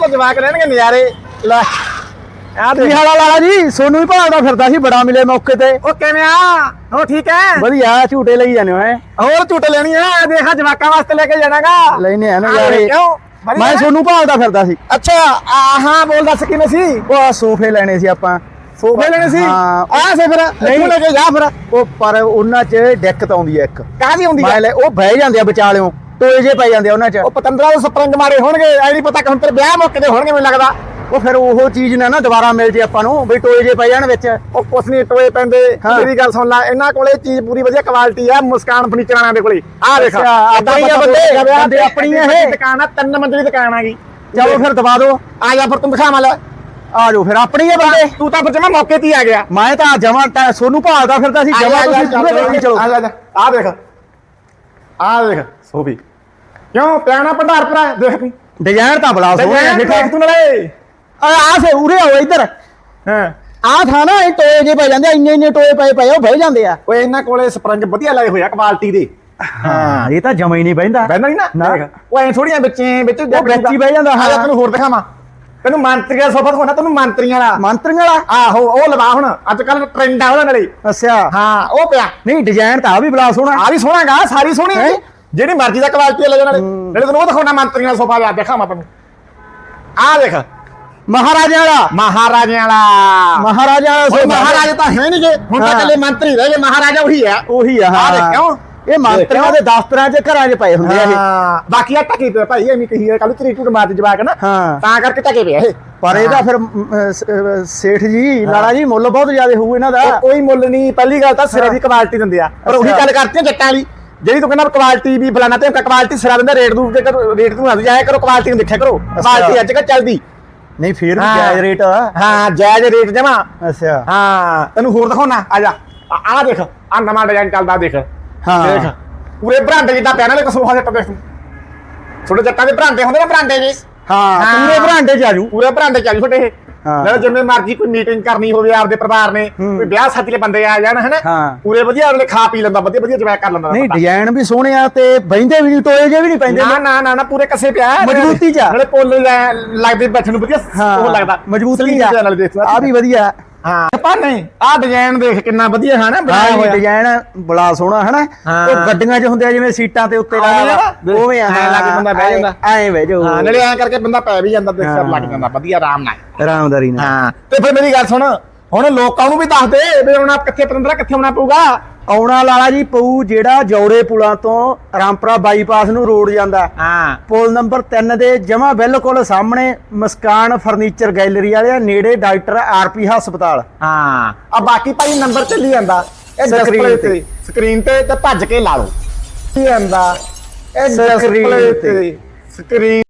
ਤਾਂ ਜਵਾਕ ਲੈਣਗੇ ਨਜ਼ਾਰੇ। ਲੈ। ਆ ਕੀ ਹਾਲਾ ਲਾਲਾ ਜੀ? ਸੋਨੂੰ ਹੀ ਭਾਲਦਾ ਫਿਰਦਾ ਸੀ ਬੜਾ ਮਿਲੇ ਮੌਕੇ ਤੇ। ਉਹ ਕਿਵੇਂ ਆ? ਹੋ ਠੀਕ ਹੈ ਵਧੀਆ ਝੂਟੇ ਲਈ ਜਾਂਦੇ ਹੋ ਹੈ? ਹੋਰ ਝੂਟੇ ਲੈਣੀ ਆ? ਦੇਖਾ ਜਵਾਕਾਂ ਵਾਸਤੇ ਲੈ ਕੇ ਜਾਣਾਗਾ। ਲੈਨੇ ਆ ਨਾ ਯਾਰ ਮੈਂ? ਸੋਨੂੰ ਭਾਲਦਾ ਫਿਰਦਾ ਸੀ। ਅੱਛਾ ਆ ਹਾਂ ਬੋਲ ਦੱਸ ਕਿਵੇਂ ਸੀ? ਉਹ ਆਹ ਸੋਫੇ ਲੈਣੇ ਸੀ ਆਪਾਂ। ਸੋਫੇ ਲੈਣੇ ਸੀ? ਹਾਂ। ਆ ਸੇ ਫਿਰ ਤੂੰ ਲੈ ਕੇ ਜਾ ਫਿਰ। ਉਹ ਪਰ ਉਹਨਾਂ 'ਚ ਦਿੱਕਤ ਆਉਂਦੀ ਹੈ ਇੱਕ। ਕਾਹਦੀ ਹੁੰਦੀ ਮੈਂ ਆ ਲੈ ਉਹ ਬਹਿ ਜਾਂਦੇ ਆ ਵਿਚਾਲਿਓਂ। ਟੋਏ ਜੇ ਪੈ ਜਾਂਦੇ ਆ ਉਹਨਾਂ 'ਚ। ਉਹ ਪਤੰਦਰਾ ਦੇ ਸਪਰਿੰਗ ਮਾਰੇ ਹੋਣਗੇ ਐ ਨਹੀਂ ਪਤਾ ਕਿ ਹੁਣ ਤੇਰੇ ਵਿਆਹ ਮੁੱਕਦੇ ਹੋਣਗੇ ਮੈਨੂੰ ਲੱਗਦਾ। ਉਹ ਫਿਰ ਉਹ ਚੀਜ਼ ਨਾ ਨਾ ਦੁਬਾਰਾ ਮਿਲ ਜੇ ਆਪਾਂ ਨੂੰ ਬਈ ਟੋਏ ਜੇ ਪੈ ਜਾਣ ਵਿੱਚ। ਉਹ ਕੁਛ ਨਹੀਂ ਟੋਏ ਪੈਂਦੇ। ਹਾਂ। ਮੇਰੀ ਗੱਲ ਸੁਣ ਲੈ ਇਹਨਾਂ ਕੋਲੇ ਚੀਜ਼ ਪੂਰੀ ਵਧੀਆ ਕੁਆਲਿਟੀ ਆ ਮੁਸਕਾਨ ਫਰਨੀਚਰ ਵਾਲਿਆਂ ਦੇ ਕੋਲੇ। ਆ ਦੇਖ ਅੱਛਾ, ਆਪਣੀ ਆ ਬੰਦੇ, ਬੰਦੇ ਆਪਣੀ ਆ ਇਹ। ਦੁਕਾਨ ਆ ਤਿੰਨ ਮੰਜ਼ਲੀ ਦੁਕਾਨ ਆ ਗਈ ਚਲੋ ਫਿਰ ਦਬਾ ਦਿਓ। ਆ ਜਾ ਫਿਰ ਤੂੰ ਦਿਖਾਵਾਂ ਲੈ ਆ ਜਾਓ ਫਿਰ ਆਪਣੀ ਆ ਬੰਦੇ। ਤੂੰ ਤਾਂ ਫਿਰ ਜਮਾ ਮੌਕੇ ਤੇ ਹੀ ਆ ਗਿਆ। ਮੈਂ ਤਾਂ ਜਮਾ ਸੋਨੂੰ ਭਾਲਦਾ ਫਿਰਦਾ ਸੀ ਜਮਾ ਤੁਸੀਂ ਪੂਰੇ ਦੇਖੀ ਚਲੋ। ਆ ਜਾ ਆ ਦੇਖ ਆ ਦੇਖ ਸੋਭੀ ਕਿਉਂ? ਪਿਆਣਾ ਭੰਡਾਰ ਭਰਾ ਦੇਖ ਡਿਜ਼ਾਈਨ ਤਾਂ ਬੜਾ ਸੋਹਣਾ ਦੇਖ ਤੂੰ ਨਾਲੇ। ਆ ਆ ਸੇ ਉਰੇ ਆਓ ਇੱਧਰ। ਹਾਂ। ਆ ਥਾ ਨਾ ਇਹ ਟੋਏ ਜੇ ਪੈ ਜਾਂਦੇ ਆ, ਇੰਨੇ ਇੰਨੇ ਟੋਏ ਪਏ ਪਏ ਉਹ ਬਹਿ ਜਾਂਦੇ ਆ। ਓਏ ਇਹਨਾਂ ਕੋਲੇ ਸਪਰਿੰਗ ਵਧੀਆ ਲਾਏ ਹੋਇਆ ਕੁਆਲਿਟੀ ਦੇ। ਹਾਂ ਇਹ ਤਾਂ ਜਮਾ ਹੀ ਨਹੀਂ ਬਹਿੰਦਾ। ਬੈਠਾ ਨਹੀਂ ਨਾ? ਉਹ ਐ ਥੋੜੀਆਂ ਵਿੱਚੇ ਵਿੱਚ ਹੀ ਬਹਿ ਜਾਂਦਾ, ਹਾਂ। ਤੈਨੂੰ ਹੋਰ ਦਿਖਾਵਾਂ। ਤੈਨੂੰ ਮੰਤਰੀਆਂ ਦਾ ਸੋਫਾ ਦਿਖਾਉਣਾ ਤੈਨੂੰ ਮੰਤਰੀਆਂ ਵਾਲਾ ਮੰਤਰੀਆਂ ਵਾਲਾ? ਆਹੋ ਉਹ ਲਵਾ ਹੁਣ। ਅੱਜ ਕੱਲ ਟ੍ਰੈਂਡ ਆ ਉਹਦਾ ਨਾਲੇ। ਅੱਛਾ। ਹਾਂ ਉਹ ਪਿਆ। ਨਹੀਂ ਡਿਜ਼ਾਈਨ ਤਾਂ ਆ ਵੀ ਬੜਾ ਸੋਹਣਾ। ਆ ਵੀ ਸੋਹਣਾਗਾ ਸਾਰੀ ਸੋਹਣੀ? ਜਿਹੜੀ ਮਰਜ਼ੀ ਦਾ ਕੁਆਲਿਟੀ ਲੈ ਜਾਣਾ ਨਾਲੇ ਤੈਨੂੰ ਉਹ ਦਿਖਾਉਣਾ ਮੰਤਰੀਆਂ ਦਾ ਸੋਫਾ ਲਿਆ ਦਿਖਾਵਾਂ ਤੈਨੂੰ। ਆ ਦੇਖ। ਮਹਾਰਾਜਾ ਵਾਲਾ। ਮਹਾਰਾਜਿਆਂ ਵਾਲਾ। ਮਹਾਰਾਜਾ ਵਾਲਾ ਸੋਫਾ। ਮਹਾਰਾਜਾ ਤਾਂ ਹੈ ਨਹੀਂ ਜੇ ਹੁਣ ਤਾਂ ਹਾਂ। ਇਕੱਲੇ ਮੰਤਰੀ ਰਹਿ ਗਏ ਮਹਾਰਾਜਾ ਉਹੀ ਆ ਉਹੀ ਆ ਆ ਦੇਖ ਹਾਂ ਕਿਉਂ? ਇਹ ਮੰਤਰੀਆਂ ਦੇ ਦਫ਼ਤਰਾਂ 'ਚ ਘਰਾਂ 'ਚ ਪਏ ਹੁੰਦੇ ਆ ਇਹ। ਹਾਂ। ਬਾਕੀ ਆ ਟਕੇ ਪਿਆ ਭਾਈ ਐਵੇਂ ਕਹੀ ਕੱਲ ਤੇਰੀ ਟੂਟ ਮਾਰ ਜਵਾਕ ਨਾ। ਹਾਂ। ਤਾਂ ਕਰਕੇ ਟਕੇ ਪਿਆ ਇਹ। ਪਰ ਇਹਦਾ ਫਿਰ ਸ- ਸੇਠ ਜੀ ਲਾਲਾ ਜੀ ਮੁੱਲ ਬਹੁਤ ਜ਼ਿਆਦਾ ਹੋਊ ਇਹਨਾਂ ਦਾ। ਉਹ ਕੋਈ ਮੁੱਲ ਨਹੀਂ ਪਹਿਲੀ ਗੱਲ ਤਾਂ ਸਿਰੇ ਦੀ ਕੁਆਲਿਟੀ ਦਿੰਦੇ ਆ। ਪਰ ਉਹੀ ਅੱਛਾ। ਗੱਲ ਕਰਤੀ ਆ ਜੱਟਾਂ ਵਾਲੀ। ਜਿਹੜੀ ਤੂੰ ਕਹਿੰਦਾ ਕੁਆਲਿਟੀ ਵੀ ਫਲਾਣਾ ਤੇ ਕੁਆਲਿਟੀ ਸਿਰਾ ਦਿੰਦਾ ਰੇਟ ਦੂ ਕੇ ਰੇਟ ਨੂੰ ਨਾ ਜਾਇਆ ਕਰੋ ਕੁਆਲਿਟੀ ਨੂੰ ਦੇਖਿਆ ਕਰੋ ਕੁਆਲਿਟੀ ਅੱਜ ਕੱਲ੍ਹ ਚੱਲਦੀ। ਨਹੀਂ ਫਿਰ ਵੀ ਹਾਂ। ਜਾਇਜ਼ ਰੇਟ ਆ। ਹਾਂ ਜਾਇਜ਼ ਰੇਟ ਜਮਾ। ਅੱਛਾ। ਹਾਂ ਤੈਨੂੰ ਹੋਰ ਦਿਖਾਉਣਾ ਆ ਜਾ। ਆ ਦੇਖ ਆ ਨਵਾਂ ਡਿਜ਼ਾਈਨ ਚੱਲਦਾ ਦੇਖ। ਹਾਂ। ਦੇਖ ਪੂਰੇ ਬਰਾਂਡੇ ਜਿੱਦਾਂ ਪਿਆ ਨਾਲੇ ਕਸੂਹਾ ਜੱਟ ਦੇਖ। ਤੂੰ ਛੋਟੇ ਜੱਟਾਂ ਦੇ ਬਰਾਂਡੇ ਹੁੰਦੇ ਨਾ ਬਰਾਂਡੇ ਜੀ। ਹਾਂ ਹਾਂ। ਪੂਰੇ ਬਰਾਂਡੇ 'ਚ ਆਜੂ ਪੂਰੇ ਬਰਾਂਡੇ ਚੱਲ ਛੋਟੇ ਇਹ। ਨਾਲੇ ਜਿਵੇਂ ਮਰਜ਼ੀ ਕੋਈ ਮੀਟਿੰਗ ਕਰਨੀ ਹੋਵੇ ਆਪਦੇ ਪਰਿਵਾਰ ਨੇ। ਕੋਈ ਵਿਆਹ ਸ਼ਾਦੀ ਦੇ ਬੰਦੇ ਆ ਜਾਣ ਹਨਾ। ਪੂਰੇ ਵਧੀਆ ਅਗਲੇ ਖਾ ਪੀ ਲੈਂਦਾ ਵਧੀਆ ਵਧੀਆ ਜਵਾਕ ਕਰ ਲੈਂਦਾ ਨਹੀਂ ਬੰਦਾ। ਡਿਜ਼ਾਈਨ ਵੀ ਸੋਹਣੇ ਆ ਤੇ ਬਹਿੰਦੇ ਵੀ ਨਹੀਂ ਟੋਏ ਜੇ ਵੀ ਨਹੀਂ ਪੈਂਦੇ ਨਾ ਨਾ ਨਾ ਨਾ ਪੂਰੇ ਕਸੇ ਪਿਆ। ਮਜ਼ਬੂਤੀ ਚ ਆ। ਨਾਲੇ ਪੁੱਲ ਲੱਗਦੇ ਬੈਠਣ ਨੂੰ ਵਧੀਆ ਉਹ ਲੱਗਦਾ ਮਜ਼ਬੂਤੀ ਦੇਖ ਆ ਵੀ ਵਧੀਆ ਹਾਂ ਪਰ ਨਹੀਂ ਆ ਡਿਜ਼ਾਈਨ ਦੇਖ ਕਿੰਨਾ ਵਧੀਆ ਹੈ ਨਾ ਬਣਾਇਆ ਹੋਇਆ ਡਿਜ਼ਾਈਨ ਬੜਾ ਸੋਹਣਾ ਹਨਾ ਹਾਂ। ਉਹ ਗੱਡੀਆਂ 'ਚ ਹੁੰਦੇ ਆ ਜਿਵੇਂ ਸੀਟਾਂ ਤੇ ਉੱਤੇ ਲਾਇਆ। ਉਵੇਂ ਆ ਐਂ ਲਾ ਕੇ ਬੰਦਾ ਬਹਿ ਜਾਂਦਾ। ਐਂ ਬਹਿ ਜਾਓ ਹਾਂ ਨਾਲੇ ਐਂ ਕਰਕੇ ਬੰਦਾ ਪੈ ਵੀ ਜਾਂਦਾ ਦੇਖ ਸਰ। ਲੱਗ ਜਾਂਦਾ ਵਧੀਆ ਆਰਾਮ ਨਾਲ ਆਰਾਮਦਾਰੀ ਨਾਲ ਹਾਂ ਤੇ ਫਿਰ ਮੇਰੀ ਗੱਲ ਸੁਣ ਹੁਣ ਲੋਕਾਂ ਨੂੰ ਵੀ ਦੱਸ ਦੇ ਵੀ ਹੁਣ ਕਿੱਥੇ ਪਤੰਦਰਾ ਕਿੱਥੇ ਆਉਣਾ ਪਊਗਾ ਆਉਣਾ ਲਾਲਾ ਜੀ ਪਊ ਜਿਹੜਾ ਜੌੜੇ ਪੁਲਾਂ ਤੋਂ ਰਾਮਪੁਰਾ ਬਾਈਪਾਸ ਨੂੰ ਰੋਡ ਜਾਂਦਾ। ਹਾਂ। ਪੁਲ ਨੰਬਰ 3 ਦੇ ਜਮਾ ਬਿਲਕੁਲ ਸਾਹਮਣੇ ਮਸਕਾਨ ਫਰਨੀਚਰ ਗੈਲਰੀ ਵਾਲੇ ਨੇੜੇ ਡਾਕਟਰ ਆਰਪੀ ਹਸਪਤਾਲ। ਹਾਂ। ਆ ਬਾਕੀ ਭਾਈ ਨੰਬਰ ਚੱਲੀ ਜਾਂਦਾ ਇਹ Screen ਡਿਸਪਲੇ ਤੇ। ਤੇ। ਸਕਰੀਨ ਤੇ ਤੇ ਭੱਜ ਕੇ ਲਾ ਲਓ। ਕੀ ਆਂਦਾ। ਇਹ Screen ਡਿਸਪਲੇ ਤੇ। ਤੇ। ਸਕਰੀਨ